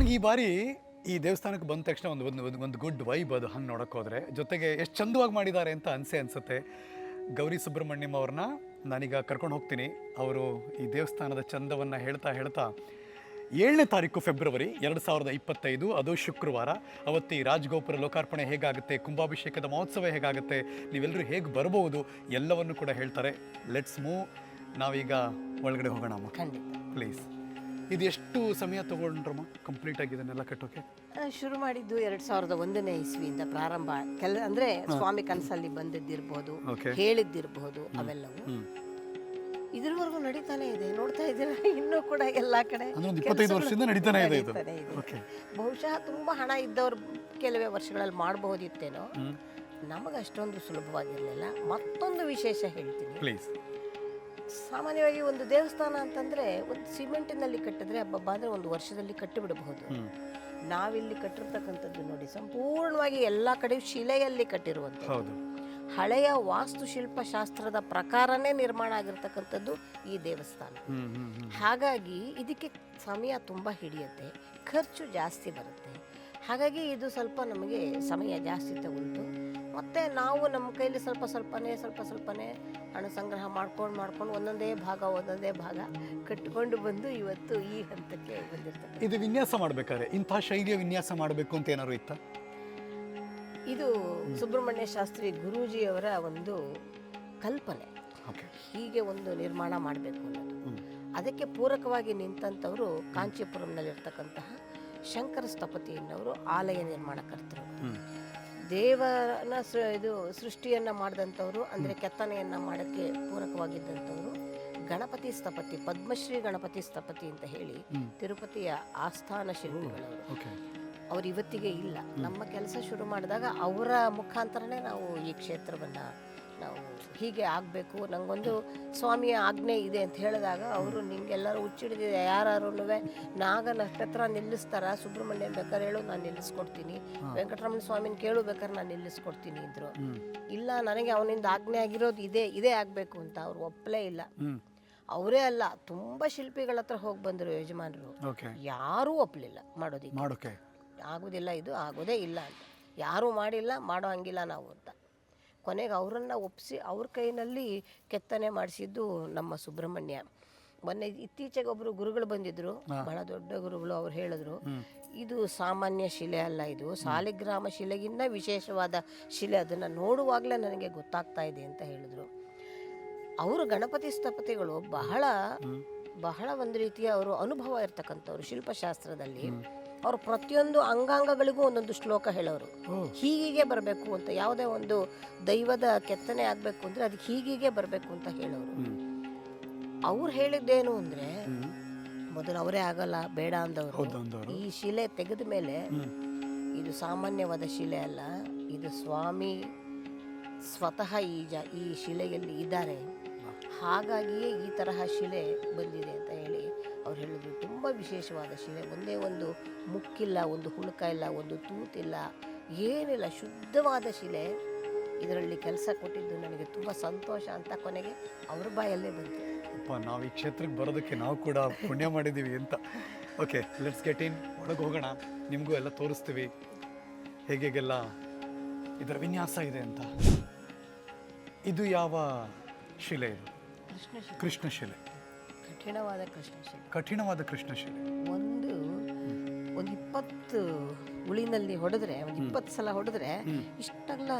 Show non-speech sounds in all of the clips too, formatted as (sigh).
ನನಗೆ ಈ ಬಾರಿ ಈ ದೇವಸ್ಥಾನಕ್ಕೆ ಬಂದ ತಕ್ಷಣ ಒಂದು ಒಂದು ಒಂದು ಒಂದು ಗುಡ್ ವೈಬ್ ಅದು ಹಂಗೆ ನೋಡೋಕ್ಕೋದ್ರೆ ಹೋದರೆ. ಜೊತೆಗೆ ಎಷ್ಟು ಚಂದವಾಗಿ ಮಾಡಿದ್ದಾರೆ ಅಂತ ಅನಿಸೆ ಅನಿಸುತ್ತೆ. ಗೌರಿ ಸುಬ್ರಹ್ಮಣ್ಯಂ ಅವ್ರನ್ನ ನಾನೀಗ ಕರ್ಕೊಂಡು ಹೋಗ್ತೀನಿ. ಅವರು ಈ ದೇವಸ್ಥಾನದ ಚಂದವನ್ನು ಹೇಳ್ತಾ ಹೇಳ್ತಾ ಏಳನೇ ತಾರೀಕು ಫೆಬ್ರವರಿ ಎರಡು ಸಾವಿರದ ಇಪ್ಪತ್ತೈದು ಅದು ಶುಕ್ರವಾರ. ಅವತ್ತಿ ಈ ರಾಜಗೋಪುರ ಲೋಕಾರ್ಪಣೆ ಹೇಗಾಗುತ್ತೆ ಕುಂಭಾಭಿಷೇಕದ ಮಹೋತ್ಸವ ಹೇಗಾಗುತ್ತೆ ನೀವೆಲ್ಲರೂ ಹೇಗೆ ಬರಬಹುದು ಎಲ್ಲವನ್ನು ಕೂಡ ಹೇಳ್ತಾರೆ. ಲೆಟ್ಸ್ ಮೂವ್ ನಾವೀಗ ಒಳಗಡೆ ಹೋಗೋಣ ಪ್ಲೀಸ್ ಇದು ಎಷ್ಟು ಸಮಯ ತಗೊಂಡ್ರಮ್ಮ ಕಂಪ್ಲೀಟ್ ಆಗಿ ಇದನ್ನೆಲ್ಲ ಕಟ್ಟೋಕೆ? ಆ, ಶುರು ಮಾಡಿದ್ದು ಎರಡ್ ಸಾವಿರದ ಒಂದನೇ ಇಸ್ವಿಯಿಂದ ಪ್ರಾರಂಭ. ಕೆಲ ಅಂದ್ರೆ ಸ್ವಾಮಿ ಕನಸಲ್ಲಿ ಬಂದಿದ್ದಿರ್ಬೋದು Okay. ಹೇಳಿದ್ದಿರ್ಬೋದು ಅವೆಲ್ಲವು. ಇದ್ರವರೆಗೂ ನಡೀತಾನೆ ಇದೆ ನೋಡ್ತಾ ಇದ್ದೀರಾ? (laughs) ಇನ್ನೂ ಕೂಡ ಎಲ್ಲಾ ಕಡೆ ಅಂದ್ರೆ ಒಂದು ಇಪ್ಪತ್ತೈದು ಕೆಲ್ಸಗಳು ವರ್ಷದಿಂದ ನಡೀತಾನೆ ಇದೆ ಇದು. ನಡೀತಾನೆ ಇದೆ. ಓಕೆ ಬಹುಶಃ ತುಂಬಾ ಹಣ ಇದ್ದವ್ರು ಕೆಲವೇ ವರ್ಷಗಳಲ್ಲಿ ಮಾಡಬಹುದಿತ್ತೇನೋ. ನಮಗೆ ಅಷ್ಟೊಂದು ಸುಲಭವಾಗಿರಲಿಲ್ಲ. ಮತ್ತೊಂದು ವಿಶೇಷ ಹೇಳ್ತೀನಿ. ಪ್ಲೀಸ್ ಸಾಮಾನ್ಯವಾಗಿ ಒಂದು ದೇವಸ್ಥಾನ ಅಂತಂದ್ರೆ ಒಂದು ಸಿಮೆಂಟಿನಲ್ಲಿ ಕಟ್ಟಿದ್ರೆ ಹಬ್ಬ ಅಂದ್ರೆ ಒಂದು ವರ್ಷದಲ್ಲಿ ಕಟ್ಟಿಬಿಡಬಹುದು. ನಾವಿಲ್ಲಿ ಕಟ್ಟಿರ್ತಕ್ಕಂಥದ್ದು ನೋಡಿ ಸಂಪೂರ್ಣವಾಗಿ ಎಲ್ಲ ಕಡೆ ಶಿಲೆಯಲ್ಲಿ ಕಟ್ಟಿರುವಂಥದ್ದು. ಹಳೆಯ ವಾಸ್ತುಶಿಲ್ಪ ಶಾಸ್ತ್ರದ ಪ್ರಕಾರನೇ ನಿರ್ಮಾಣ ಆಗಿರ್ತಕ್ಕಂಥದ್ದು ಈ ದೇವಸ್ಥಾನ. ಹಾಗಾಗಿ ಇದಕ್ಕೆ ಸಮಯ ತುಂಬ ಹಿಡಿಯುತ್ತೆ ಖರ್ಚು ಜಾಸ್ತಿ ಬರುತ್ತೆ. ಹಾಗಾಗಿ ಇದು ಸ್ವಲ್ಪ ನಮಗೆ ಸಮಯ ಜಾಸ್ತಿ ತಗೊಳ್ತು. ಮತ್ತು ನಾವು ನಮ್ಮ ಕೈಲಿ ಸ್ವಲ್ಪ ಸ್ವಲ್ಪನೇ ಸ್ವಲ್ಪ ಸ್ವಲ್ಪನೇ ಹಣ ಸಂಗ್ರಹ ಮಾಡ್ಕೊಂಡು ಮಾಡ್ಕೊಂಡು ಒಂದೊಂದೇ ಭಾಗ ಒಂದೊಂದೇ ಭಾಗ ಕಟ್ಟಿಕೊಂಡು ಬಂದು ಇವತ್ತು ಈ ಹಂತಕ್ಕೆ ಬಂದಿರ್ತದೆ. ಇದು ವಿನ್ಯಾಸ ಮಾಡಬೇಕಾದ್ರೆ ಇಂಥ ಶೈಲಿಯ ವಿನ್ಯಾಸ ಮಾಡಬೇಕು ಅಂತ ಏನಾದ್ರು ಇತ್ತ? ಇದು ಸುಬ್ರಹ್ಮಣ್ಯ ಶಾಸ್ತ್ರಿ ಗುರೂಜಿಯವರ ಒಂದು ಕಲ್ಪನೆ. ಹೀಗೆ ಒಂದು ನಿರ್ಮಾಣ ಮಾಡಬೇಕು ಅನ್ನೋದು ಅದಕ್ಕೆ ಪೂರಕವಾಗಿ ನಿಂತಂಥವರು ಕಾಂಚೀಪುರಂನಲ್ಲಿರ್ತಕ್ಕಂತಹ ಶಂಕರ ಸ್ಥಪತಿಯನ್ನವರು ಆಲಯ ನಿರ್ಮಾಣಕರ್ತರು. ದೇವರನ ಸೃ- ಇದು ಸೃಷ್ಟಿಯನ್ನು ಮಾಡಿದಂಥವ್ರು ಅಂದರೆ ಕೆತ್ತನೆಯನ್ನು ಮಾಡೋಕ್ಕೆ ಪೂರಕವಾಗಿದ್ದಂಥವ್ರು ಗಣಪತಿ ಸ್ಥಪತಿ ಪದ್ಮಶ್ರೀ ಗಣಪತಿ ಸ್ಥಪತಿ ಅಂತ ಹೇಳಿ ತಿರುಪತಿಯ ಆಸ್ಥಾನ ಶಿಲ್ಪಿಗಳವರು. ಅವ್ರು ಇವತ್ತಿಗೆ ಇಲ್ಲ. ನಮ್ಮ ಕೆಲಸ ಶುರು ಮಾಡಿದಾಗ ಅವರ ಮುಖಾಂತರನೇ ನಾವು ಈ ಕ್ಷೇತ್ರವನ್ನು ಹೀಗೆ ಆಗಬೇಕು ನಂಗೊಂದು ಸ್ವಾಮಿಯ ಆಜ್ಞೆ ಇದೆ ಅಂತ ಹೇಳಿದಾಗ ಅವರು ನಿಮಗೆಲ್ಲರೂ ಹುಚ್ಚಿಡಿದಿದೆ. ಯಾರು ನಾಗ ನಕ್ಷತ್ರ ನಿಲ್ಲಿಸ್ತಾರ ಸುಬ್ರಹ್ಮಣ್ಯ ಬೇಕಾದ್ರೆ ಹೇಳು ನಾನು ನಿಲ್ಲಿಸ್ಕೊಡ್ತೀನಿ. ವೆಂಕಟರಮಣ ಸ್ವಾಮಿನ ಕೇಳು ಬೇಕಾದ್ರೆ ನಾನು ನಿಲ್ಲಿಸ್ಕೊಡ್ತೀನಿ ಇದ್ರು ಇಲ್ಲ ನನಗೆ ಅವನಿಂದ ಆಜ್ಞೆ ಆಗಿರೋದು ಇದೇ ಇದೇ ಆಗಬೇಕು ಅಂತ ಅವ್ರು ಒಪ್ಪಲೇ ಇಲ್ಲ. ಅವರೇ ಅಲ್ಲ ತುಂಬ ಶಿಲ್ಪಿಗಳ ಹತ್ರ ಹೋಗಿ ಬಂದರು ಯಜಮಾನರು. ಯಾರೂ ಒಪ್ಪಲಿಲ್ಲ ಮಾಡೋದಿಲ್ಲ ಮಾಡೋಕೆ. ಆಗೋದಿಲ್ಲ ಇದು ಆಗೋದೇ ಇಲ್ಲ ಅಂತ. ಯಾರೂ ಮಾಡಿಲ್ಲ ಮಾಡೋ ಹಂಗಿಲ್ಲ ನಾವು ಅಂತ. ಕೊನೆಗೆ ಅವರನ್ನು ಒಪ್ಪಿಸಿ ಅವ್ರ ಕೈನಲ್ಲಿ ಕೆತ್ತನೆ ಮಾಡಿಸಿದ್ದು ನಮ್ಮ ಸುಬ್ರಹ್ಮಣ್ಯ. ಮೊನ್ನೆ ಇತ್ತೀಚೆಗೆ ಒಬ್ಬರು ಗುರುಗಳು ಬಂದಿದ್ರು ಬಹಳ ದೊಡ್ಡ ಗುರುಗಳು ಅವ್ರು ಹೇಳಿದ್ರು. ಇದು ಸಾಮಾನ್ಯ ಶಿಲೆ ಅಲ್ಲ ಇದು ಸಾಲಿಗ್ರಾಮ ಶಿಲೆಗಿಂತ ವಿಶೇಷವಾದ ಶಿಲೆ. ಅದನ್ನು ನೋಡುವಾಗಲೇ ನನಗೆ ಗೊತ್ತಾಗ್ತಾ ಇದೆ ಅಂತ ಹೇಳಿದ್ರು. ಅವರು ಗಣಪತಿ ಸ್ಥಪತಿಗಳು ಬಹಳ ಬಹಳ ಒಂದು ರೀತಿಯ ಅವರು ಅನುಭವ ಇರ್ತಕ್ಕಂಥವ್ರು ಶಿಲ್ಪಶಾಸ್ತ್ರದಲ್ಲಿ. ಅವರು ಪ್ರತಿಯೊಂದು ಅಂಗಾಂಗಗಳಿಗೂ ಒಂದೊಂದು ಶ್ಲೋಕ ಹೇಳೋರು. ಹೀಗೆ ಬರಬೇಕು ಅಂತ ಯಾವುದೇ ಒಂದು ದೈವದ ಕೆತ್ತನೆ ಆಗಬೇಕು ಅಂದರೆ ಅದಕ್ಕೆ ಹೀಗೀಗೆ ಬರಬೇಕು ಅಂತ ಹೇಳೋರು. ಅವ್ರು ಹೇಳಿದ್ದೇನು ಅಂದರೆ ಮೊದಲು ಅವರೇ ಆಗಲ್ಲ ಬೇಡ ಅಂದವರು. ಈ ಶಿಲೆ ತೆಗೆದ ಮೇಲೆ ಇದು ಸಾಮಾನ್ಯವಾದ ಶಿಲೆ ಅಲ್ಲ ಇದು ಸ್ವಾಮಿ ಸ್ವತಃ ಈ ಜ ಈ ಶಿಲೆಯಲ್ಲಿ ಇದ್ದಾರೆ. ಹಾಗಾಗಿಯೇ ಈ ತರಹ ಶಿಲೆ ಬಂದಿದೆ ಅಂತ ಹೇಳಿ ಅವ್ರು ಹೇಳಿದ್ರು ತುಂಬ ವಿಶೇಷವಾದ ಶಿಲೆ. ಒಂದೇ ಒಂದು ಮುಕ್ಕಿಲ್ಲ ಒಂದು ಹುಳುಕ ಇಲ್ಲ ಒಂದು ತೂತಿಲ್ಲ ಏನಿಲ್ಲ ಶುದ್ಧವಾದ ಶಿಲೆ. ಇದರಲ್ಲಿ ಕೆಲಸ ಕೊಟ್ಟಿದ್ದು ನನಗೆ ತುಂಬ ಸಂತೋಷ ಅಂತ ಕೊನೆಗೆ ಅವ್ರ ಬಾಯಲ್ಲೇ ಬಂತು. ಅಪ್ಪ ನಾವು ಈ ಕ್ಷೇತ್ರಕ್ಕೆ ಬರೋದಕ್ಕೆ ನಾವು ಕೂಡ ಪುಣ್ಯ ಮಾಡಿದ್ದೀವಿ ಅಂತ. ಓಕೆ ಲೆಟ್ಸ್ ಗೆಟ್ ಇನ್ ಒಳಗೆ ಹೋಗೋಣ. ನಿಮಗೂ ಎಲ್ಲ ತೋರಿಸ್ತೀವಿ. ಹೇಗೆಲ್ಲ ಇದರ ವಿನ್ಯಾಸ ಇದೆ ಅಂತ. ಇದು ಯಾವ ಶಿಲೆ ಇದು? ಕೃಷ್ಣ ಶಿಲೆ. ಕೃಷ್ಣ ಶಿಲೆ. ಕಠಿಣವಾದ ಕೃಷ್ಣಶಿಲೆ. ಕಠಿಣವಾದ ಕೃಷ್ಣಶಿಲೆ. ಒಂದು ಒಂದು ಇಪ್ಪತ್ತು ಉಳಿನಲ್ಲಿ ಹೊಡೆದ್ರೆ ಒಂದು ಇಪ್ಪತ್ತು ಸಲ ಹೊಡೆದ್ರೆ ಇಷ್ಟೆಲ್ಲ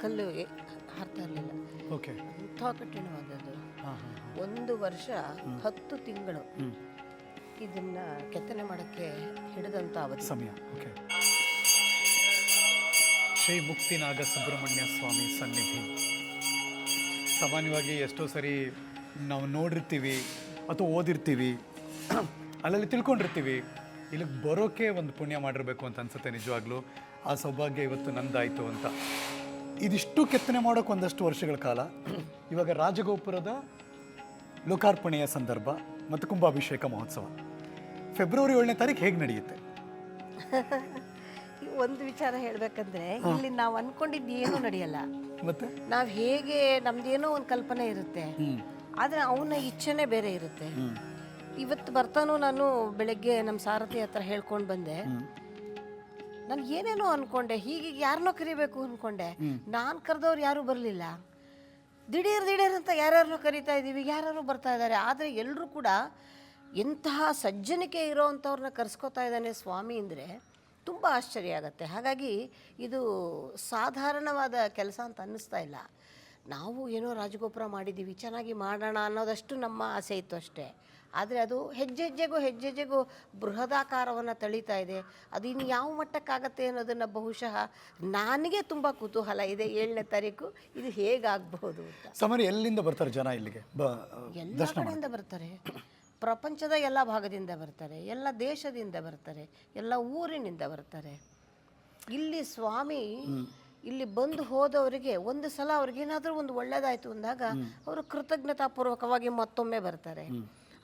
ಕಲ್ಲು ಹಾಕ್ತಾ ಹಾರ್ತಾ ಇರಲಿಲ್ಲ. ಓಕೆ. ಅಂಥ ಕಠಿಣವಾದದ್ದು. ಹಾಂ ಹಾಂ ಒಂದು ವರ್ಷ ಹತ್ತು ತಿಂಗಳು ಇದನ್ನ ಕೆತ್ತನೆ ಮಾಡೋಕ್ಕೆ ಹಿಡಿದಂಥ ಅವಧಿ. ಸಮಯ ಓಕೆ. ಶ್ರೀ ಮುಕ್ತಿನಾಗ ಸುಬ್ರಹ್ಮಣ್ಯ ಸ್ವಾಮಿ ಸನ್ನಿಧಿ. ಸಾಮಾನ್ಯವಾಗಿ ಎಷ್ಟೋ ಸರಿ ನಾವು ನೋಡಿರ್ತೀವಿ ಅಥವಾ ಓದಿರ್ತೀವಿ. ಅಲ್ಲಲ್ಲಿ ತಿಳ್ಕೊಂಡಿರ್ತೀವಿ. ಇಲ್ಲಿಗೆ ಬರೋಕೆ ಒಂದು ಪುಣ್ಯ ಮಾಡಿರಬೇಕು ಅಂತ ಅನ್ಸುತ್ತೆ ನಿಜವಾಗ್ಲೂ. ಆ ಸೌಭಾಗ್ಯ ಇವತ್ತು ನಂದಾಯಿತು ಅಂತ. ಇದಿಷ್ಟು ಕೆತ್ತನೆ ಮಾಡೋಕೆ ಒಂದಷ್ಟು ವರ್ಷಗಳ ಕಾಲ. ಇವಾಗ ರಾಜಗೋಪುರದ ಲೋಕಾರ್ಪಣೆಯ ಸಂದರ್ಭ ಮತ್ತು ಕುಂಭಾಭಿಷೇಕ ಮಹೋತ್ಸವ. ಫೆಬ್ರವರಿ ಏಳನೇ ತಾರೀಕು ಹೇಗೆ ನಡೆಯುತ್ತೆ? (laughs) ಒಂದು ವಿಚಾರ ಹೇಳಬೇಕಂದ್ರೆ ಇಲ್ಲಿ ನಾವು ಅನ್ಕೊಂಡಿದ್ದು ಏನು ನಡೆಯಲ್ಲ. ಮತ್ತೆ? ನಾವು ಹೇಗೆ ನಮ್ದೇನೋ ಒಂದು ಕಲ್ಪನೆ ಇರುತ್ತೆ. ಆದ್ರೆ ಅವನ ಇಚ್ಛೆನೇ ಬೇರೆ ಇರುತ್ತೆ. ಇವತ್ತು ಬರ್ತಾನು ನಾನು ಬೆಳಗ್ಗೆ ನಮ್ಮ ಸಾರಥಿ ಹತ್ರ ಹೇಳ್ಕೊಂಡು ಬಂದೆ. ನಾನು ಏನೇನೋ ಅನ್ಕೊಂಡೆ ಹೀಗೆ ಯಾರನ್ನೋ ಕರಿಬೇಕು ಅನ್ಕೊಂಡೆ. ನಾನು ಕರೆದವ್ರು ಯಾರೂ ಬರಲಿಲ್ಲ. ದಿಢೀರ್ ದಿಢೀರ್ ಅಂತ ಯಾರ್ಯಾರನ್ನೋ ಕರಿತಾ ಇದ್ದೀವಿ ಯಾರ್ಯಾರು ಬರ್ತಾ ಇದ್ದಾರೆ. ಆದರೆ ಎಲ್ಲರೂ ಕೂಡ ಎಂತಹ ಸಜ್ಜನಿಕೆ ಇರೋವಂಥವ್ರನ್ನ ಕರೆಸ್ಕೊತಾ ಇದ್ದಾನೆ ಸ್ವಾಮಿ ಅಂದರೆ ತುಂಬ ಆಶ್ಚರ್ಯ ಆಗುತ್ತೆ. ಹಾಗಾಗಿ ಇದು ಸಾಧಾರಣವಾದ ಕೆಲಸ ಅಂತ ಅನ್ನಿಸ್ತಾ ಇಲ್ಲ. ನಾವು ಏನೋ ರಾಜಗೋಪುರ ಮಾಡಿದ್ದೀವಿ ಚೆನ್ನಾಗಿ ಮಾಡೋಣ ಅನ್ನೋದಷ್ಟು ನಮ್ಮ ಆಸೆ ಇತ್ತು ಅಷ್ಟೇ. ಆದರೆ ಅದು ಹೆಜ್ಜೆ ಹೆಜ್ಜೆಗೂ ಹೆಜ್ಜೆ ಹೆಜ್ಜೆಗೂ ಬೃಹದಾಕಾರವನ್ನು ತಳೀತಾ ಇದೆ. ಅದು ಇನ್ನು ಯಾವ ಮಟ್ಟಕ್ಕಾಗತ್ತೆ ಅನ್ನೋದನ್ನು ಬಹುಶಃ ನನಗೆ ತುಂಬ ಕುತೂಹಲ ಇದೆ ಏಳನೇ ತಾರೀಕು. ಇದು ಹೇಗಾಗಬಹುದು ಅಂತ. ಸಮರಿ ಎಲ್ಲಿಂದ ಬರ್ತಾರೆ ಜನ ಇಲ್ಲಿಗೆ? ಎಲ್ಲ ಕಡೆಯಿಂದ ಬರ್ತಾರೆ. ಪ್ರಪಂಚದ ಎಲ್ಲ ಭಾಗದಿಂದ ಬರ್ತಾರೆ ಎಲ್ಲ ದೇಶದಿಂದ ಬರ್ತಾರೆ ಎಲ್ಲ ಊರಿನಿಂದ ಬರ್ತಾರೆ. ಇಲ್ಲಿ ಸ್ವಾಮಿ ಇಲ್ಲಿ ಬಂದು ಹೋದವರಿಗೆ ಒಂದು ಸಲ ಅವ್ರಿಗೇನಾದ್ರೂ ಒಂದು ಒಳ್ಳೇದಾಯ್ತು ಅಂದಾಗ ಅವರು ಕೃತಜ್ಞತಾಪೂರ್ವಕವಾಗಿ ಮತ್ತೊಮ್ಮೆ ಬರ್ತಾರೆ.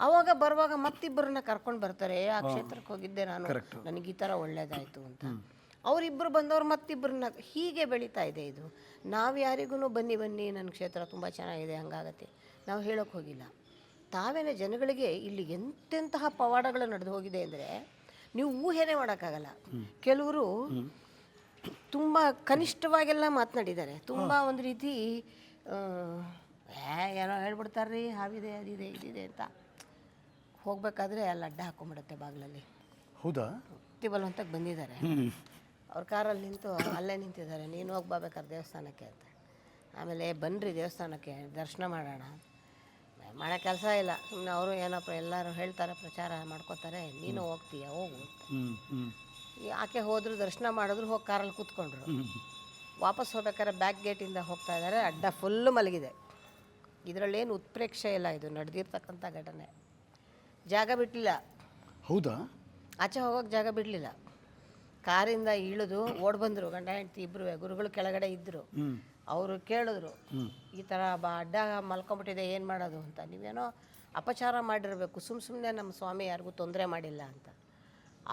ಅವಾಗ ಬರುವಾಗ ಮತ್ತಿಬ್ಬರನ್ನ ಕರ್ಕೊಂಡು ಬರ್ತಾರೆ ಆ ಕ್ಷೇತ್ರಕ್ಕೆ ಹೋಗಿದ್ದೆ ನಾನು ನನಗೆ ಈ ಥರ ಒಳ್ಳೇದಾಯ್ತು ಅಂತ. ಅವರಿಬ್ಬರು ಬಂದವ್ರು ಮತ್ತಿಬ್ಬರನ್ನ ಹೀಗೆ ಬೆಳೀತಾ ಇದೆ ಇದು. ನಾವು ಯಾರಿಗೂ ಬನ್ನಿ ಬನ್ನಿ ನನ್ನ ಕ್ಷೇತ್ರ ತುಂಬ ಚೆನ್ನಾಗಿದೆ ಹಂಗಾಗತ್ತೆ. ನಾವು ಹೇಳೋಕೆ ಹೋಗಿಲ್ಲ. ತಾವೇನೆ ಜನಗಳಿಗೆ ಇಲ್ಲಿ ಎಂತೆಂತಹ ಪವಾಡಗಳು ನಡೆದು ಹೋಗಿದೆ ಅಂದರೆ ನೀವು ಊಹೆನೇ ಮಾಡೋಕ್ಕಾಗಲ್ಲ. ಕೆಲವರು ತುಂಬ ಕನಿಷ್ಠವಾಗೆಲ್ಲ ಮಾತನಾಡಿದ್ದಾರೆ. ತುಂಬ ಒಂದು ರೀತಿ ಏ ಏನೋ ಹೇಳ್ಬಿಡ್ತಾರ್ರಿ ಹಾವಿದೆ ಅದಿದೆ ಇದಿದೆ ಅಂತ. ಹೋಗ್ಬೇಕಾದ್ರೆ ಅಲ್ಲಿ ಅಡ್ಡ ಹಾಕೊಂಡ್ಬಿಡುತ್ತೆ ಬಾಗಿಲಲ್ಲಿ. ಹೌದಾ? ಭಕ್ತಿ ಬಲವಂತಕ್ಕೆ ಬಂದಿದ್ದಾರೆ ಅವ್ರ ಕಾರಲ್ಲಿ ನಿಂತು ಅಲ್ಲೇ ನಿಂತಿದ್ದಾರೆ. ನೀನು ಹೋಗ್ಬಾರ್ಬೇಕಾದ್ರೆ ದೇವಸ್ಥಾನಕ್ಕೆ ಅಂತ. ಆಮೇಲೆ ಬನ್ನಿರಿ ದೇವಸ್ಥಾನಕ್ಕೆ ದರ್ಶನ ಮಾಡೋಣ. ಮಾಡೋ ಕೆಲಸ ಇಲ್ಲ. ಸುಮ್ಮನೆ ಅವರು ಏನಪ್ಪ ಎಲ್ಲರೂ ಹೇಳ್ತಾರೆ ಪ್ರಚಾರ ಮಾಡ್ಕೋತಾರೆ. ನೀನು ಹೋಗ್ತೀಯ? ಹೋಗು ಅಂತ. ಆಕೆ ಹೋದ್ರು ದರ್ಶನ ಮಾಡಿದ್ರು ಹೋಗಿ ಕಾರಲ್ಲಿ ಕೂತ್ಕೊಂಡ್ರು. ವಾಪಸ್ ಹೋಗ್ಬೇಕಾದ್ರೆ ಬ್ಯಾಕ್ ಗೇಟಿಂದ ಹೋಗ್ತಾ ಇದ್ದಾರೆ ಅಡ್ಡ ಫುಲ್ಲು ಮಲಗಿದೆ. ಇದರಲ್ಲೇನು ಉತ್ಪ್ರೇಕ್ಷೆ ಇಲ್ಲ ಇದು ನಡೆದಿರ್ತಕ್ಕಂಥ ಘಟನೆ. ಜಾಗ ಬಿಡಲಿಲ್ಲ ಹೌದಾ? ಆಚೆ ಹೋಗೋಕೆ ಜಾಗ ಬಿಡಲಿಲ್ಲ. ಕಾರಿಂದ ಇಳಿದು ಓಡ್ ಬಂದರು ಗಂಡ ಹೆಂಡತಿ ಇಬ್ಬರು ಗುರುಗಳು ಕೆಳಗಡೆ ಇದ್ದರು ಅವರು ಕೇಳಿದ್ರು ಈ ಥರ ಬಾ ಅಡ್ಡ ಮಲ್ಕೊಂಬಿಟ್ಟಿದೆ ಏನು ಮಾಡೋದು ಅಂತ. ನೀವೇನೋ ಅಪಚಾರ ಮಾಡಿರಬೇಕು ಸುಮ್ಮ ಸುಮ್ಮನೆ ನಮ್ಮ ಸ್ವಾಮಿ ಯಾರಿಗೂ ತೊಂದರೆ ಮಾಡಿಲ್ಲ ಅಂತ.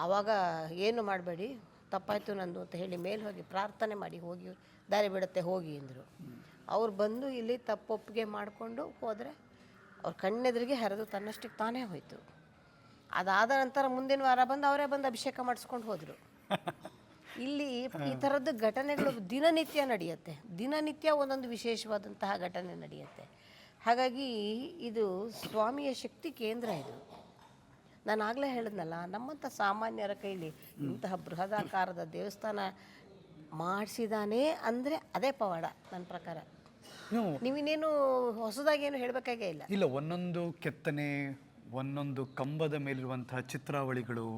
ಆವಾಗ ಏನು ಮಾಡಬೇಡಿ, ತಪ್ಪಾಯಿತು ನಂದು ಅಂತ ಹೇಳಿ ಮೇಲೆ ಹೋಗಿ ಪ್ರಾರ್ಥನೆ ಮಾಡಿ ಹೋಗಿ, ದಾರಿ ಬಿಡುತ್ತೆ, ಹೋಗಿ ಅಂದರು. ಅವ್ರು ಬಂದು ಇಲ್ಲಿ ತಪ್ಪೊಪ್ಪಿಗೆ ಮಾಡಿಕೊಂಡು ಹೋದರೆ ಅವ್ರ ಕಣ್ಣೆದುರಿಗೆ ಹರಿದು ತನ್ನಷ್ಟಕ್ಕೆ ತಾನೇ ಹೋಯಿತು. ಅದಾದ ನಂತರ ಮುಂದಿನ ವಾರ ಬಂದು ಅವರೇ ಬಂದು ಅಭಿಷೇಕ ಮಾಡಿಸ್ಕೊಂಡು ಹೋದರು. ಇಲ್ಲಿ ಈ ಥರದ್ದು ಘಟನೆಗಳು ದಿನನಿತ್ಯ ನಡೆಯುತ್ತೆ. ದಿನನಿತ್ಯ ಒಂದೊಂದು ವಿಶೇಷವಾದಂತಹ ಘಟನೆ ನಡೆಯುತ್ತೆ. ಹಾಗಾಗಿ ಇದು ಸ್ವಾಮಿಯ ಶಕ್ತಿ ಕೇಂದ್ರ ಇದು. ನಾನು ಆಗಲೇ ಹೇಳಿದ್ನಲ್ಲ ನಮ್ಮಂಥ ಸಾಮಾನ್ಯರ ಕೈಲಿ ಇಂತಹ ಬೃಹದಾಕಾರದ ದೇವಸ್ಥಾನ ಮಾಡಿಸಿದಾನೆ ಅಂದರೆ ಅದೇ ಪವಾಡ ನನ್ನ ಪ್ರಕಾರ. ನೀವು ನೀವಿನ್ನೇನು ಹೊಸದಾಗಿ ಏನು ಹೇಳಬೇಕಾಗೇ ಇಲ್ಲ. ಇಲ್ಲ ಒಂದೊಂದು ಕೆತ್ತನೆ ಒಂದೊಂದು ಕಂಬದ ಮೇಲಿರುವಂತಹ ಚಿತ್ರಾವಳಿಗಳು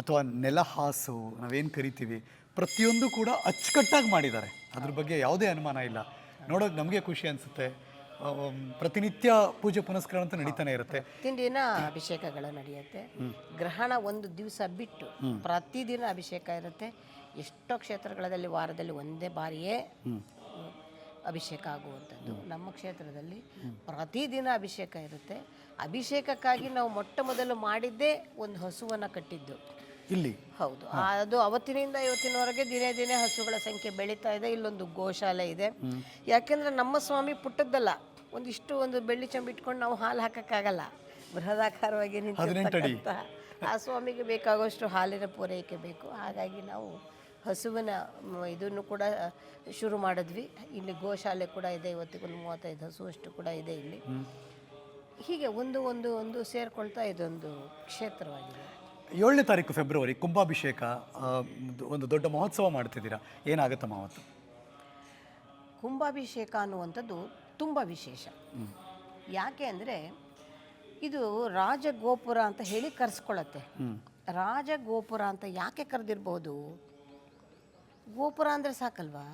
ಅಥವಾ ನೆಲಹಾಸು ನಾವೇನು ಕರಿತೀವಿ ಪ್ರತಿಯೊಂದು ಕೂಡ ಅಚ್ಚುಕಟ್ಟಾಗಿ ಮಾಡಿದ್ದಾರೆ. ಅದ್ರ ಬಗ್ಗೆ ಯಾವುದೇ ಅನುಮಾನ ಇಲ್ಲ. ನೋಡೋಕೆ ನಮಗೆ ಖುಷಿ ಅನಿಸುತ್ತೆ. ಪ್ರತಿನಿತ್ಯ ಪೂಜೆ ಪುನಸ್ಕಾರ ಅಂತ ನಡೀತಾನೆ ಇರುತ್ತೆ. ದಿನ ಅಭಿಷೇಕಗಳು ನಡೆಯುತ್ತೆ. ಗ್ರಹಣ ಒಂದು ದಿವಸ ಬಿಟ್ಟು ಪ್ರತಿದಿನ ಅಭಿಷೇಕ ಇರುತ್ತೆ. ಎಷ್ಟೋ ಕ್ಷೇತ್ರಗಳಲ್ಲಿ ವಾರದಲ್ಲಿ ಒಂದೇ ಬಾರಿಯೇ ಅಭಿಷೇಕ ಆಗುವಂಥದ್ದು. ನಮ್ಮ ಕ್ಷೇತ್ರದಲ್ಲಿ ಪ್ರತಿದಿನ ಅಭಿಷೇಕ ಇರುತ್ತೆ. ಅಭಿಷೇಕಕ್ಕಾಗಿ ನಾವು ಮೊಟ್ಟ ಮೊದಲು ಮಾಡಿದ್ದೇ ಒಂದು ಹಸುವನ್ನು ಕಟ್ಟಿದ್ದು. ಇಲ್ಲಿ? ಹೌದು. ಅದು ಅವತ್ತಿನಿಂದ ಇವತ್ತಿನವರೆಗೆ ದಿನೇ ದಿನೇ ಹಸುಗಳ ಸಂಖ್ಯೆ ಬೆಳೀತಾ ಇದೆ. ಇಲ್ಲೊಂದು ಗೋಶಾಲೆ ಇದೆ. ಯಾಕೆಂದ್ರೆ ನಮ್ಮ ಸ್ವಾಮಿ ಪುಟ್ಟದ್ದಲ್ಲ. ಒಂದಿಷ್ಟು ಒಂದು ಬೆಳ್ಳಿ ಚಂಬು ಇಟ್ಕೊಂಡು ನಾವು ಹಾಲು ಹಾಕೋಕ್ಕಾಗಲ್ಲ. ಬೃಹದಾಕಾರವಾಗಿ ನಿಂತಿರ್ತಕ್ಕಂಥ ಆ ಸ್ವಾಮಿಗೆ ಬೇಕಾಗುವಷ್ಟು ಹಾಲಿನ ಪೂರೈಕೆ ಬೇಕು. ಹಾಗಾಗಿ ನಾವು ಹಸುವಿನ ಇದನ್ನು ಕೂಡ ಶುರು ಮಾಡಿದ್ವಿ. ಇಲ್ಲಿ ಗೋಶಾಲೆ ಕೂಡ ಇದೆ ಇವತ್ತಿಗೆ ಒಂದು ಮೂವತ್ತೈದು ಹಸು ಅಷ್ಟು ಕೂಡ ಇದೆ ಇಲ್ಲಿ. ಹೀಗೆ ಒಂದು ಒಂದು ಒಂದು ಸೇರಿಕೊಳ್ತಾ ಇದೊಂದು ಕ್ಷೇತ್ರವಾಗಿದೆ. ಏಳನೇ ತಾರೀಕು ಫೆಬ್ರವರಿ ಕುಂಭಾಭಿಷೇಕ ಒಂದು ದೊಡ್ಡ ಮಹೋತ್ಸವ ಮಾಡ್ತಿದ್ದೀರಾ? ಏನಾಗುತ್ತಮ್ಮ ಅವತ್ತು ಕುಂಭಾಭಿಷೇಕ ಅನ್ನುವಂಥದ್ದು ತುಂಬ ವಿಶೇಷ. ಯಾಕೆ ಅಂದರೆ ಇದು ರಾಜಗೋಪುರ ಅಂತ ಹೇಳಿ ಕರೆಸ್ಕೊಳ್ಳುತ್ತೆ. ರಾಜಗೋಪುರ ಅಂತ ಯಾಕೆ ಕರೆದಿರ್ಬೋದು? ಗೋಪುರ ಅಂದರೆ ಸಾಕಲ್ವಾ?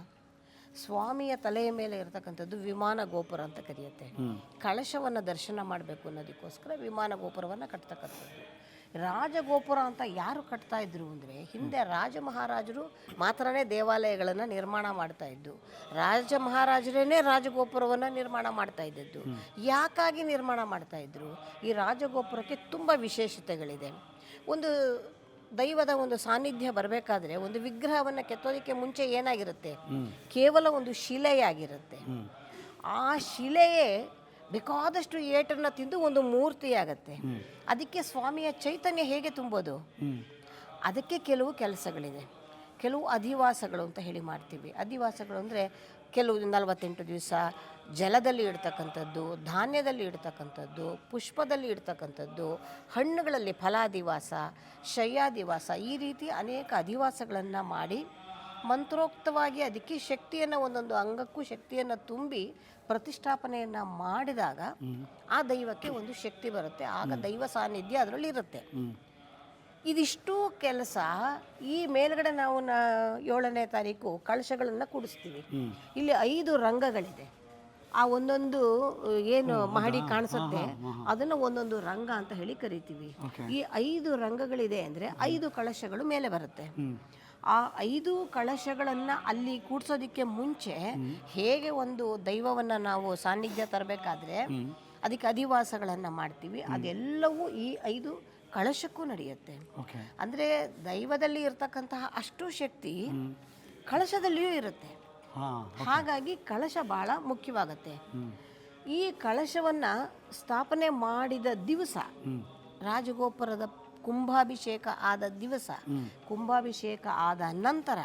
ಸ್ವಾಮಿಯ ತಲೆಯ ಮೇಲೆ ಇರತಕ್ಕಂಥದ್ದು ವಿಮಾನ ಗೋಪುರ ಅಂತ ಕರೆಯುತ್ತೆ. ಕಳಶವನ್ನು ದರ್ಶನ ಮಾಡಬೇಕು ಅನ್ನೋದಕ್ಕೋಸ್ಕರ ವಿಮಾನ ಗೋಪುರವನ್ನು ಕಟ್ತಕ್ಕಂಥದ್ದು. ರಾಜಗೋಪುರ ಅಂತ ಯಾರು ಕಟ್ತಾ ಇದ್ರು ಅಂದರೆ ಹಿಂದೆ ರಾಜ ಮಹಾರಾಜರು ಮಾತ್ರನೇ ದೇವಾಲಯಗಳನ್ನು ನಿರ್ಮಾಣ ಮಾಡ್ತಾ ಇದ್ದು ರಾಜ ಮಹಾರಾಜರೇನೇ ರಾಜಗೋಪುರವನ್ನು ನಿರ್ಮಾಣ ಮಾಡ್ತಾ ಇದ್ದದ್ದು. ಯಾಕಾಗಿ ನಿರ್ಮಾಣ ಮಾಡ್ತಾ ಇದ್ರು? ಈ ರಾಜಗೋಪುರಕ್ಕೆ ತುಂಬ ವಿಶೇಷತೆಗಳಿದೆ. ಒಂದು ದೈವದ ಒಂದು ಸಾನ್ನಿಧ್ಯ ಬರಬೇಕಾದ್ರೆ ಒಂದು ವಿಗ್ರಹವನ್ನು ಕೆತ್ತೋದಕ್ಕೆ ಮುಂಚೆ ಏನಾಗಿರುತ್ತೆ? ಕೇವಲ ಒಂದು ಶಿಲೆಯಾಗಿರುತ್ತೆ. ಆ ಶಿಲೆಯೇ ಬೇಕಾದಷ್ಟು ಏಟನ್ನು ತಿಂದು ಒಂದು ಮೂರ್ತಿ ಆಗತ್ತೆ. ಅದಕ್ಕೆ ಸ್ವಾಮಿಯ ಚೈತನ್ಯ ಹೇಗೆ ತುಂಬೋದು? ಅದಕ್ಕೆ ಕೆಲವು ಕೆಲಸಗಳಿದೆ. ಕೆಲವು ಅಧಿವಾಸಗಳು ಅಂತ ಹೇಳಿ ಮಾಡ್ತೀವಿ. ಅಧಿವಾಸಗಳು ಅಂದರೆ ಕೆಲವು ನಲವತ್ತೆಂಟು ದಿವಸ ಜಲದಲ್ಲಿ ಇಡ್ತಕ್ಕಂಥದ್ದು ಧಾನ್ಯದಲ್ಲಿ ಇಡ್ತಕ್ಕಂಥದ್ದು ಪುಷ್ಪದಲ್ಲಿ ಇಡ್ತಕ್ಕಂಥದ್ದು ಹಣ್ಣುಗಳಲ್ಲಿ ಫಲಾದಿವಾಸ ಶಯ್ಯಾದಿವಾಸ ಈ ರೀತಿ ಅನೇಕ ಅಧಿವಾಸಗಳನ್ನು ಮಾಡಿ ಮಂತ್ರೋಕ್ತವಾಗಿ ಅದಕ್ಕೆ ಶಕ್ತಿಯನ್ನು ಒಂದೊಂದು ಅಂಗಕ್ಕೂ ಶಕ್ತಿಯನ್ನು ತುಂಬಿ ಪ್ರತಿಷ್ಠಾಪನೆಯನ್ನು ಮಾಡಿದಾಗ ಆ ದೈವಕ್ಕೆ ಒಂದು ಶಕ್ತಿ ಬರುತ್ತೆ. ಆಗ ದೈವ ಸಾನ್ನಿಧ್ಯ ಅದರಲ್ಲಿ ಇರುತ್ತೆ. ಇದಿಷ್ಟು ಕೆಲಸ ಈ ಮೇಲ್ಗಡೆ ನಾವು ನಾ ಏಳನೇ ತಾರೀಕು ಕಳಶಗಳನ್ನು ಕೂಡಿಸ್ತೀವಿ. ಇಲ್ಲಿ ಐದು ರಂಗಗಳಿದೆ. ಆ ಒಂದೊಂದು ಏನು ಮಹಡಿ ಕಾಣಿಸುತ್ತೆ. ಅದನ್ನ ಒಂದೊಂದು ರಂಗ ಅಂತ ಹೇಳಿ ಕರಿತೀವಿ. ಈ ಐದು ರಂಗಗಳಿದೆ ಅಂದ್ರೆ ಐದು ಕಳಶಗಳು ಮೇಲೆ ಬರುತ್ತೆ. ಆ ಐದು ಕಳಶಗಳನ್ನು ಅಲ್ಲಿ ಕೂಡ್ಸೋದಕ್ಕೆ ಮುಂಚೆ ಹೇಗೆ ಒಂದು ದೈವವನ್ನು ನಾವು ಸಾನ್ನಿಧ್ಯ ತರಬೇಕಾದ್ರೆ ಅದಕ್ಕೆ ಅಧಿವಾಸಗಳನ್ನು ಮಾಡ್ತೀವಿ. ಅದೆಲ್ಲವೂ ಈ ಐದು ಕಳಶಕ್ಕೂ ನಡೆಯುತ್ತೆ. ಅಂದ್ರೆ ದೈವದಲ್ಲಿ ಇರತಕ್ಕಂತಹ ಅಷ್ಟು ಶಕ್ತಿ ಕಳಶದಲ್ಲಿಯೂ ಇರುತ್ತೆ. ಹಾಗಾಗಿ ಕಳಶ ಬಹಳ ಮುಖ್ಯವಾಗತ್ತೆ. ಈ ಕಳಶವನ್ನು ಸ್ಥಾಪನೆ ಮಾಡಿದ ದಿವಸ ರಾಜಗೋಪುರದ ಕುಂಭಾಭಿಷೇಕ ಆದ ದಿವಸ ಕುಂಭಾಭಿಷೇಕ ಆದ ನಂತರ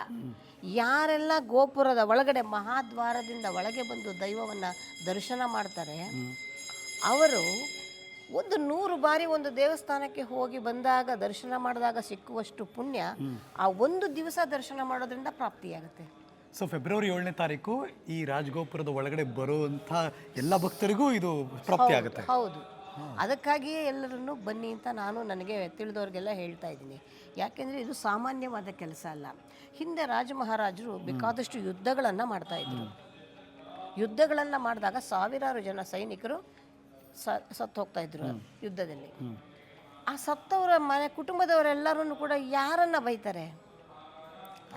ಯಾರೆಲ್ಲ ಗೋಪುರದ ಒಳಗಡೆ ಮಹಾದ್ವಾರದಿಂದ ಒಳಗೆ ಬಂದು ದೈವವನ್ನು ದರ್ಶನ ಮಾಡ್ತಾರೆ ಅವರು ಒಂದು ನೂರು ಬಾರಿ ಒಂದು ದೇವಸ್ಥಾನಕ್ಕೆ ಹೋಗಿ ಬಂದಾಗ ದರ್ಶನ ಮಾಡಿದಾಗ ಸಿಕ್ಕುವಷ್ಟು ಪುಣ್ಯ ಆ ಒಂದು ದಿವಸ ದರ್ಶನ ಮಾಡೋದ್ರಿಂದ ಪ್ರಾಪ್ತಿಯಾಗುತ್ತೆ. ಸೊ ಫೆಬ್ರವರಿ ಏಳನೇ ತಾರೀಕು ಈ ರಾಜಗೋಪುರದ ಒಳಗಡೆ ಬರುವಂಥ ಎಲ್ಲ ಭಕ್ತರಿಗೂ ಇದು ಪ್ರಾಪ್ತಿ ಆಗುತ್ತೆ. ಹೌದು. ಅದಕ್ಕಾಗಿಯೇ ಎಲ್ಲರನ್ನು ಬನ್ನಿ ಅಂತ ನಾನು ನನಗೆ ತಿಳಿದವ್ರಿಗೆಲ್ಲ ಹೇಳ್ತಾ ಇದ್ದೀನಿ. ಯಾಕೆಂದರೆ ಇದು ಸಾಮಾನ್ಯವಾದ ಕೆಲಸ ಅಲ್ಲ. ಹಿಂದೆ ರಾಜ ಮಹಾರಾಜರು ಬೇಕಾದಷ್ಟು ಯುದ್ಧಗಳನ್ನು ಮಾಡ್ತಾ ಇದ್ರು. ಯುದ್ಧಗಳನ್ನು ಮಾಡಿದಾಗ ಸಾವಿರಾರು ಜನ ಸೈನಿಕರು ಸ ಸತ್ತು ಹೋಗ್ತಾ ಇದ್ರು ಯುದ್ಧದಲ್ಲಿ. ಆ ಸತ್ತವರ ಮನೆ ಕುಟುಂಬದವರೆಲ್ಲರೂ ಕೂಡ ಯಾರನ್ನು ಬೈತಾರೆ?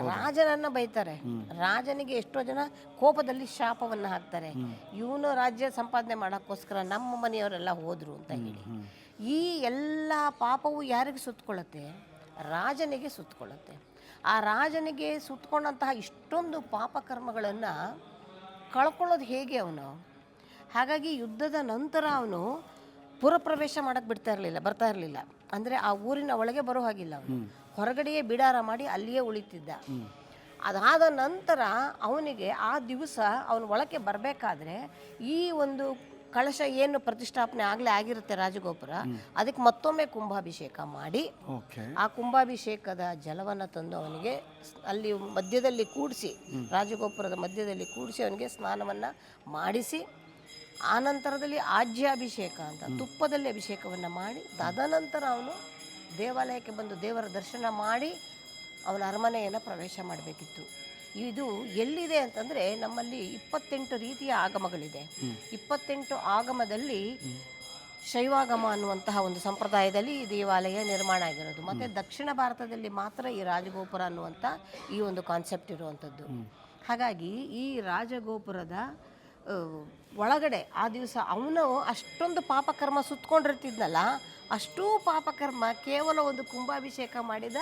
ರಾಜನನ್ನ ಬೈತಾರೆ. ರಾಜನಿಗೆ ಎಷ್ಟೋ ಜನ ಕೋಪದಲ್ಲಿ ಶಾಪವನ್ನು ಹಾಕ್ತಾರೆ. ಇವನು ರಾಜ್ಯ ಸಂಪಾದನೆ ಮಾಡೋಕ್ಕೋಸ್ಕರ ನಮ್ಮ ಮನೆಯವರೆಲ್ಲ ಹೋದ್ರು ಅಂತ ಹೇಳಿ. ಈ ಎಲ್ಲ ಪಾಪವು ಯಾರಿಗೆ ಸುತ್ತಕೊಳ್ಳುತ್ತೆ ರಾಜನಿಗೆ ಸುತ್ತಕೊಳ್ಳುತ್ತೆ ಆ ರಾಜನಿಗೆ ಸುತ್ತಕೊಂಡಂತಹ ಇಷ್ಟೊಂದು ಪಾಪಕರ್ಮಗಳನ್ನು ಕಳ್ಕೊಳ್ಳೋದು ಹೇಗೆ ಅವನು? ಹಾಗಾಗಿ ಯುದ್ಧದ ನಂತರ ಅವನು ಪುರಪ್ರವೇಶ ಮಾಡಕ್ಕೆ ಬಿಡ್ತಾ ಇರಲಿಲ್ಲ ಬರ್ತಾ ಇರಲಿಲ್ಲ. ಅಂದರೆ ಆ ಊರಿನ ಒಳಗೆ ಬರೋ ಹಾಗಿಲ್ಲ ಅವನು ಹೊರಗಡೆಯೇ ಬಿಡಾರ ಮಾಡಿ ಅಲ್ಲಿಯೇ ಉಳಿತಿದ್ದ. ಅದಾದ ನಂತರ ಅವನಿಗೆ ಆ ದಿವಸ ಅವನ ಒಳಕ್ಕೆ ಬರಬೇಕಾದ್ರೆ ಈ ಒಂದು ಕಳಶ ಏನು ಪ್ರತಿಷ್ಠಾಪನೆ ಆಗಲೇ ಆಗಿರುತ್ತೆ ರಾಜಗೋಪುರ ಅದಕ್ಕೆ ಮತ್ತೊಮ್ಮೆ ಕುಂಭಾಭಿಷೇಕ ಮಾಡಿ ಆ ಕುಂಭಾಭಿಷೇಕದ ಜಲವನ್ನು ತಂದು ಅವನಿಗೆ ಅಲ್ಲಿ ಮಧ್ಯದಲ್ಲಿ ಕೂಡಿಸಿ ರಾಜಗೋಪುರದ ಮಧ್ಯದಲ್ಲಿ ಕೂಡಿಸಿ ಅವನಿಗೆ ಸ್ನಾನವನ್ನು ಮಾಡಿಸಿ ಆನಂತರದಲ್ಲಿ ಆಜ್ಯಾಭಿಷೇಕ ಅಂತ ತುಪ್ಪದಲ್ಲಿ ಅಭಿಷೇಕವನ್ನು ಮಾಡಿ ತದನಂತರ ಅವನು ದೇವಾಲಯಕ್ಕೆ ಬಂದು ದೇವರ ದರ್ಶನ ಮಾಡಿ ಅವನ ಅರಮನೆಯನ್ನು ಪ್ರವೇಶ ಮಾಡಬೇಕಿತ್ತು. ಇದು ಎಲ್ಲಿದೆ ಅಂತಂದರೆ ನಮ್ಮಲ್ಲಿ ಇಪ್ಪತ್ತೆಂಟು ರೀತಿಯ ಆಗಮಗಳಿದೆ. ಇಪ್ಪತ್ತೆಂಟು ಆಗಮದಲ್ಲಿ ಶೈವಾಗಮ ಅನ್ನುವಂತಹ ಒಂದು ಸಂಪ್ರದಾಯದಲ್ಲಿ ಈ ದೇವಾಲಯ ನಿರ್ಮಾಣ ಆಗಿರೋದು. ಮತ್ತು ದಕ್ಷಿಣ ಭಾರತದಲ್ಲಿ ಮಾತ್ರ ಈ ರಾಜಗೋಪುರ ಅನ್ನುವಂಥ ಈ ಒಂದು ಕಾನ್ಸೆಪ್ಟ್ ಇರುವಂಥದ್ದು. ಹಾಗಾಗಿ ಈ ರಾಜಗೋಪುರದ ಒಳಗಡೆ ಆ ದಿವಸ ಅವನು ಅಷ್ಟೊಂದು ಪಾಪಕರ್ಮ ಸುತ್ತಕೊಂಡಿರ್ತಿದ್ನಲ್ಲ ಅಷ್ಟೂ ಪಾಪಕರ್ಮ ಕೇವಲ ಒಂದು ಕುಂಭಾಭಿಷೇಕ ಮಾಡಿದ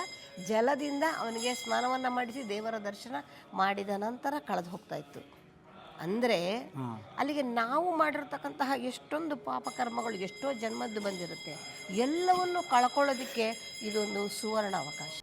ಜಲದಿಂದ ಅವನಿಗೆ ಸ್ನಾನವನ್ನು ಮಾಡಿಸಿ ದೇವರ ದರ್ಶನ ಮಾಡಿದ ನಂತರ ಕಳೆದು ಹೋಗ್ತಾ ಇತ್ತು. ಅಂದರೆ ಅಲ್ಲಿಗೆ ನಾವು ಮಾಡಿರ್ತಕ್ಕಂತಹ ಎಷ್ಟೊಂದು ಪಾಪಕರ್ಮಗಳು ಎಷ್ಟೋ ಜನ್ಮದ್ದು ಬಂದಿರುತ್ತೆ ಎಲ್ಲವನ್ನು ಕಳ್ಕೊಳ್ಳೋದಕ್ಕೆ ಇದೊಂದು ಸುವರ್ಣ ಅವಕಾಶ